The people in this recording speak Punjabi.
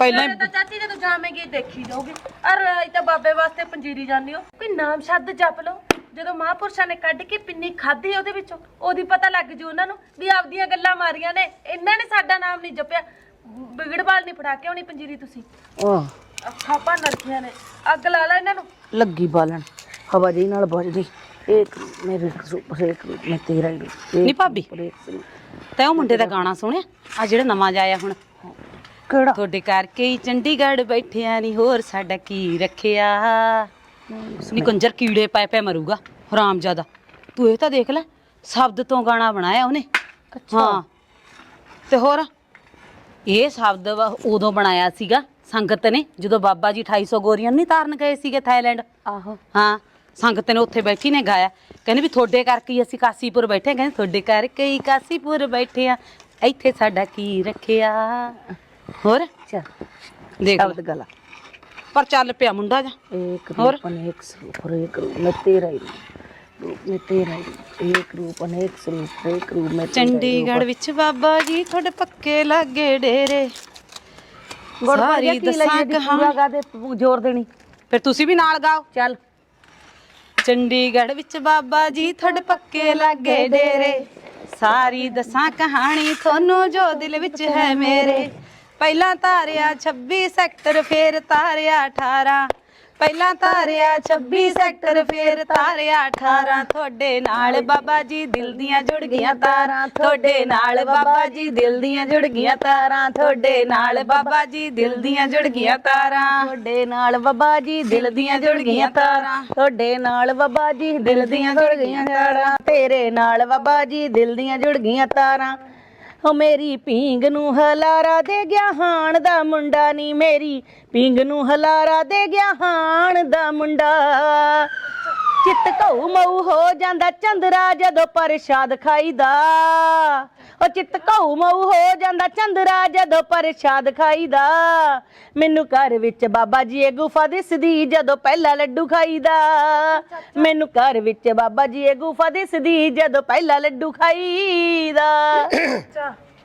ਪਹਿਲਾਂ ਤਾਂ ਚਾਚੀ ਜਦੋਂ ਜਾਵੇਂਗੀ ਦੇਖੀ ਜਾਓਗੇ ਅਰ ਇਹ ਤਾਂ ਬਾਬੇ ਵਾਸਤੇ ਪੰਜੀਰੀ ਜਾਂਦੀ ਹੋ ਕੋਈ ਨਾਮ ਸ਼ਬਦ ਜਪ ਲਓ। ਜਦੋਂ ਮਹਾਂਪੁਰਸ਼ਾਂ ਨੇ ਕੱਢ ਕੇ ਪਿੰਨੀ ਖਾਧੀ ਉਹਦੇ ਵਿੱਚੋਂ ਉਹਦੀ ਪਤਾ ਲੱਗ ਜੂ ਉਹਨਾਂ ਨੂੰ ਵੀ ਆਪਦੀਆਂ ਗੱਲਾਂ ਮਾਰੀਆਂ ਨੇ। ਇਹਨਾਂ ਨੇ ਸਾਡਾ ਨਾਮ ਨਹੀਂ ਜਪਿਆ। ਵਿਗੜਵਾਲ ਨਹੀਂ ਫੜਾ ਕੇ ਆਉਣੀ ਪੰਜੀਰੀ ਤੁਸੀਂ। ਆਹ। ਅੱਖਾਂ ਭੰਨ ਰੱਖੀਆਂ ਨੇ। ਅੱਗ ਲਾ ਲਾ ਇਹਨਾਂ ਨੂੰ। ਲੱਗੀ ਬਾਲਣ। ਹਵਾ ਜੀ ਨਾਲ ਵੱਜਦੀ ਇੱਕ ਮੇਰੇ ਸੁਪਰ ਇੱਕ ਮੈਂ ਤੇਰਾ ਹੀ ਨੀ ਭਾਬੀ। ਤੈਂ ਉਹ ਮੁੰਡੇ ਦਾ ਗਾਣਾ ਸੁਣਿਆ? ਆ ਜਿਹੜਾ ਨਵਾਂ ਜਾਇਆ ਹੁਣ। ਕਿਹੜਾ? ਤੁਹਾਡੇ ਕਰਕੇ ਹੀ ਚੰਡੀਗੜ੍ਹ ਬੈਠਿਆ ਨਹੀਂ ਹੋਰ ਸਾਡਾ ਕੀ ਰੱਖਿਆ? ਨੀ ਕੰਜਰ ਕੀੜੇ ਪੈ ਪੈ ਮਰੂਗਾ ਹਰਾਮਜ਼ਾਦਾ ਤੂੰ ਇਹ ਤਾਂ ਦੇਖ ਲੈ ਸ਼ਬਦ ਤੋਂ ਗਾਣਾ ਬਣਾਇਆ ਉਹਨੇ। ਹਾਂ। ਤੇ ਹੋਰ ਇਹ ਸ਼ਬਦ ਵਾ- ਉਦੋਂ ਬਣਾਇਆ ਸੀਗਾ ਸੰਗਤ ਨੇ ਜਦੋਂ ਬਾਬਾ ਜੀ 2800 ਗੋਰੀਆਂ ਨੂੰ ਨਹੀਂ ਤਾਰਨ ਗਏ ਸੀਗੇ ਥਾਈਲੈਂਡ। ਆਹੋ। ਹਾਂ ਸੰਗਤ ਨੇ ਉੱਥੇ ਬੈਠੀ ਨੇ ਗਾਇਆ। ਕਹਿੰਦੇ ਵੀ ਤੁਹਾਡੇ ਕਰਕੇ ਹੀ ਅਸੀਂ ਕਾਸੀਪੁਰ ਬੈਠੇ ਹਾਂ। ਕਹਿੰਦੇ ਤੁਹਾਡੇ ਕਰਕੇ ਹੀ ਕਾਸੀਪੁਰ ਬੈਠੇ ਆ ਇੱਥੇ ਸਾਡਾ ਕੀ ਰੱਖਿਆ? ਹੋਰ ਚੱਲ ਦੇਖ ਸ਼ਬਦ ਲੈ। ਗਲਾ ਪਰ ਚੱਲ ਪਿਆ ਮੁੰਡਾ ਜਾ एक और? रूप अनेक स्वरूप और एक रूप में तेरा ही रूप रूप में तेरा ही रूप एक रूप अनेक स्वरूप एक रूप में तेरा ही ਚੰਡੀਗੜ੍ਹ ਵਿੱਚ ਬਾਬਾ ਜੀ ਤੁਹਾਡੇ ਪੱਕੇ ਲੱਗੇ ਡੇਰੇ रूप। गुड़ सारी भाई की दसां लगी दी कहानी। पूरा गा दे जोर देनी ਫਿਰ ਤੁਸੀਂ ਵੀ ਨਾਲ ਗਾਓ चल ਚੰਡੀਗੜ੍ਹ ਵਿੱਚ ਬਾਬਾ ਜੀ ਤੁਹਾਡੇ ਪੱਕੇ ਲੱਗੇ ਡੇਰੇ ਸਾਰੀ ਦਸਾਂ ਕਹਾਣੀ ਤੁਹਾਨੂੰ ਜੋ ਦਿਲ ਵਿੱਚ ਹੈ ਮੇਰੇ ਪਹਿਲਾਂ ਧਾਰਿਆ 26 ਸੈਕਟਰ, ਫੇਰ ਤਾਰਿਆ 18 ਪਹਿਲਾਂ ਧਾਰਿਆ 26 ਸੈਕਟਰ, ਫੇਰ ਤਾਰਿਆ 18 ਤੁਹਾਡੇ ਨਾਲ ਬਾਬਾ ਜੀ ਦਿਲ ਦੀਆਂ ਜੁੜ ਗਈਆਂ ਤਾਰਾਂ। ਤੁਹਾਡੇ ਨਾਲ ਬਾਬਾ ਜੀ ਦਿਲ ਦੀਆਂ ਜੁੜ ਗਈਆਂ ਤਾਰਾਂ। ਤੁਹਾਡੇ ਨਾਲ ਬਾਬਾ ਜੀ ਦਿਲ ਦੀਆਂ ਜੁੜ ਗਈਆਂ ਤਾਰਾਂ। ਤੁਹਾਡੇ ਨਾਲ ਬਾਬਾ ਜੀ ਦਿਲ ਦੀਆਂ ਜੁੜ ਗਈਆਂ ਤਾਰਾਂ। ਤੁਹਾਡੇ ਨਾਲ ਬਾਬਾ ਜੀ ਦਿਲ ਦੀਆਂ ਜੁੜ ਗਈਆਂ ਤਾਰਾਂ। ਤੇਰੇ ਨਾਲ ਬਾਬਾ ਜੀ ਦਿਲ ਦੀਆਂ ਜੁੜ ਗਈਆਂ ਤਾਰਾਂ। ਹੋ, ਮੇਰੀ ਪੀਂਗ ਨੂੰ ਹਲਾਰਾ ਦੇ ਗਿਆ ਹਾਣ ਦਾ ਮੁੰਡਾ ਨਹੀਂ ਮੇਰੀ ਪੀਂਗ ਨੂੰ ਹਲਾਰਾ ਦੇ ਗਿਆ ਹਾਣ ਦਾ ਮੁੰਡਾ। ਚਿੱਤ ਘਉ ਮਊ ਹੋ ਜਾਂਦਾ ਚੰਦਰਾ ਜਦੋਂ ਪ੍ਰਸ਼ਾਦ ਖਾਈਦਾ। ਉਹ ਚਿੱਤ ਘਉ ਮਊ ਹੋ ਜਾਂਦਾ ਚੰਦਰਾ ਜਦੋਂ ਪ੍ਰਸ਼ਾਦ ਖਾਈਦਾ। ਮੈਨੂੰ ਘਰ ਵਿੱਚ ਬਾਬਾ ਜੀ ਇਹ ਗੁਫਾ ਦਿਸਦੀ ਜਦੋਂ ਪਹਿਲਾ ਲੱਡੂ ਖਾਈਦਾ। ਮੈਨੂੰ ਘਰ ਵਿੱਚ ਬਾਬਾ ਜੀ ਇਹ ਗੁਫਾ ਦਿਸਦੀ ਜਦੋਂ ਪਹਿਲਾ ਲੱਡੂ ਖਾਈਦਾ।